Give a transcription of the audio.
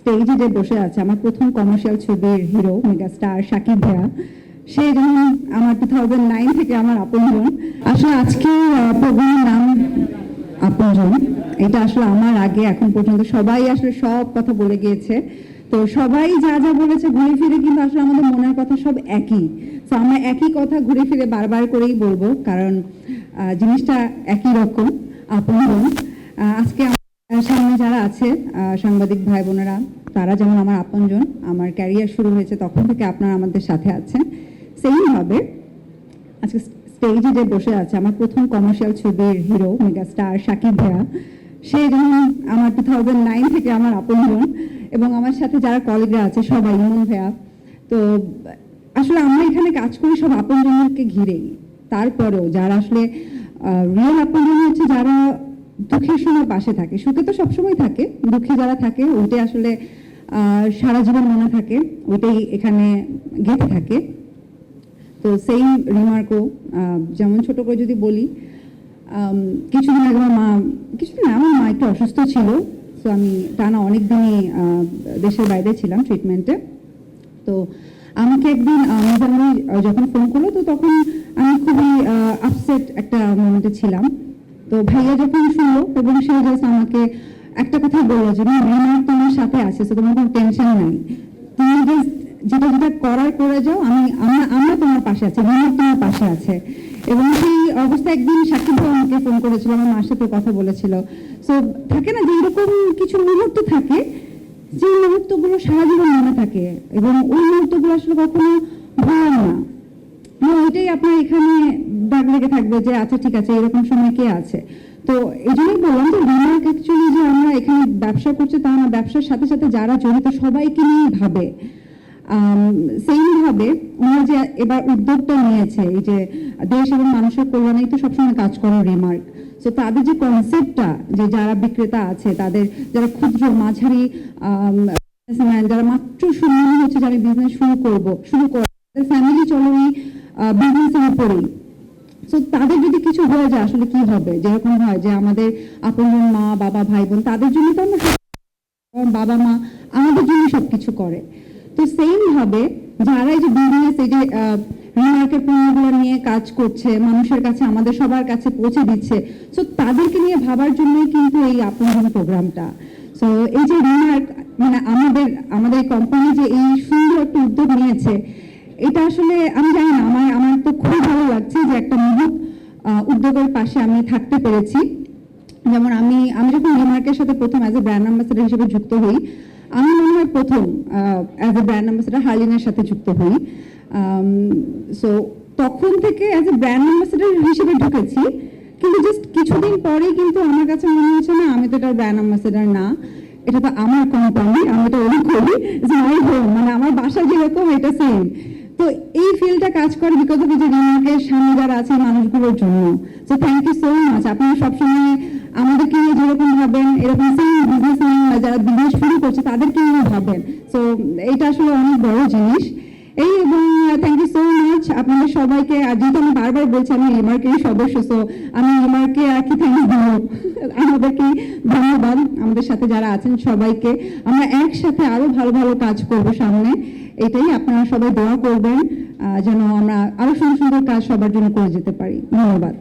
স্টেজে বসে আছে, আমার প্রথম কমার্শিয়াল ছবির হিরো মেগাস্টার শাকিব ভাইয়া সে যখন আমার টু থাউজেন্ড নাইন থেকে আমার আপনজন। আসলে আজকে প্রোগ্রামের নাম আপনজন। এটা আসলে আমার আগে, এখন পর্যন্ত সবাই আসলে সব কথা বলে গিয়েছে। তো সবাই যা যা বলেছে ঘুরে ফিরে কিন্তু আসলে আমাদের মনের কথা সব একই। তো আমরা একই কথা ঘুরে ফিরে বারবার করেই বলব, কারণ জিনিসটা একই রকম, আপনজন। আজকে সামনে যারা আছে সাংবাদিক ভাই বোনেরা, তারা যেমন আমার আপনজন, আমার ক্যারিয়ার শুরু হয়েছে তখন থেকে আপনারা আমাদের সাথে আছেন। সেইভাবে আজকে স্টেজে যে বসে আছে আমার প্রথম কমার্শিয়াল ছবির হিরো মেগাস্টার শাকিব ভাইয়া সে যখন আমার টু থাউজেন্ড নাইন থেকে আমার আপনজন এবং আমার সাথে যারা কলিগরা আছে সবাই, ইমন ভাইয়া তো আসলে আমরা এখানে কাজ করি সব আপনজনকে ঘিরেই। তারপরেও যারা আসলে রিয়েল আপনজন হচ্ছে যারা দুঃখের সময় পাশে থাকে, সুখে তো সবসময় থাকে, দুঃখে যারা থাকে ওইটাই আসলে সারা জীবন মনে থাকে ওইটাই এখানে গেঁথে থাকে। তো সেই রিমার্কও যেমন ছোট করে যদি বলি কিছুদিন আগে আমার মা, কিছুদিন আমার মা একটু অসুস্থ ছিল তো আমি টানা অনেক দিনই দেশের বাইরে ছিলাম ট্রিটমেন্টে তো আমাকে একদিন যখন ফোন করল, তো তখন আমি খুবই আপসেট একটা মোমেন্টে ছিলাম। তো ভাইয়া যখন শুনলো এবং সে জাস্ট আমাকে একটা কথা বলল যে রিমার্ক তোমার সাথে আছে, তো তোমার কোনো টেনশন নাই। তুমি যেটা যেটা করার করে যাও, আমি, আমরা আমরা তোমার পাশে আছি রিমার্ক তোমার পাশে আছে। এবং সেই অবস্থা একদিন সাকিব ভাই আমাকে ফোন করেছিল, আমার মার সাথে কথা বলেছিল। সো থাকে না যে এরকম কিছু মুহূর্ত থাকে, যে মুহূর্তগুলো সারা জীবন মনে থাকে। এবং ওই মুহূর্তগুলো আসলে কখনো হ্যাঁ আপনার এখানে দাগ লেগে থাকবে যে আচ্ছা ঠিক আছে, এরকম সময় কে আছে? তো এই জন্যই বললাম যে রিমার্ক অ্যাকচুয়ালি যে আমরা এখানে ব্যবসা করছি তা না, ব্যবসার সাথে সাথে যারা জড়িত সবাইকে নিয়ে ভাবে। সেইভাবে ওনারা যে এবার উদ্যোগটা নিয়েছে, এই যে দেশ এবং মানুষের কল্যাণেই তো সবসময় কাজ করে রিমার্ক তো তাদের যে কনসেপ্টটা যে যারা বিক্রেতা আছে, তাদের যারা ক্ষুদ্র, মাঝারি যারা মাত্র শুরু হচ্ছে যে আমি বিজনেস শুরু করব শুরু করব ফ্যামিলি চলে বিজনেসের উপরেই। তো তাদের যদি কিছু হয়ে যায়, আসলে কি হবে? যেরকম হয় যে, আমাদের আপন মা, বাবা ভাই বোন তাদের জন্য তো আমরা বাবা, মা, আমাদের জন্য সবকিছু করে। তো সেম ভাবে যারা এই যে বিজনেস এই যে রিমার্কের পণ্যগুলো নিয়ে কাজ করছে, মানুষের কাছে, আমাদের সবার কাছে পৌঁছে দিচ্ছে তো তাদেরকে নিয়ে ভাবার জন্যই কিন্তু এই আপন প্রোগ্রামটা। তো এই যে রিমার্ক মানে আমাদের আমাদের কোম্পানি যে এই সুন্দর একটা উদ্যোগ নিয়েছে এটা আসলে আমি জানি না, আমার আমার তো খুব ভালো লাগছে যে একটা মহৎ উদ্যোগের পাশে আমি থাকতে পেরেছি। যেমন আমি আমি যখন রিমার্কের সাথে প্রথম অ্যাজ এ ব্র্যান্ড অ্যাম্বাসেডার হিসেবে যুক্ত হই, আমি মনে হয় প্রথম অ্যাজ এ ব্র্যান্ড অ্যাম্বাসেডার হার্লিনের সাথে যুক্ত হই। সো তখন থেকে অ্যাজ এ ব্র্যান্ড অ্যাম্বাসেডার হিসেবে ঢুকেছি, কিন্তু জাস্ট কিছুদিন পরেই কিন্তু আমার কাছে মনে হচ্ছে, না, আমি তো এটা ব্র্যান্ড অ্যাম্বাসেডার না। এটা তো আমার কোম্পানি আমি এটা ওই করি হোম মানে আমার বাসা যেরকম, এটা সেম তো ফিল্ডটা কাজ করে বিকজ অফ যে রিমার্কের সামনে যারা আছে মানুষগুলোর জন্য। So thank you so much আপনারা সবসময় আমাদেরকে নিয়ে যেরকম ভাবেন এরকম সেম বিজনেস যারা বিজনেস শুরু করছে, তাদেরকে নিয়ে ভাবেন সো এটা আসলে অনেক বড় জিনিস। এই এবং থ্যাংক ইউ সো মাচ আপনাদের সবাইকে, আর যেহেতু আমি বারবার বলছি, আমি রিমার্কের সদস্য সো আমি রিমার্কে আর কি থ্যাংক দিব? আমাদেরকে ধন্যবাদ। আমাদের সাথে যারা আছেন সবাইকে। আমরা একসাথে আরও ভালো ভালো কাজ করব সামনে। এটাই আপনারা সবাই দোয়া করবেন। যেন আমরা আরও সুন্দর সুন্দর কাজ সবার জন্য করে যেতে পারি। ধন্যবাদ।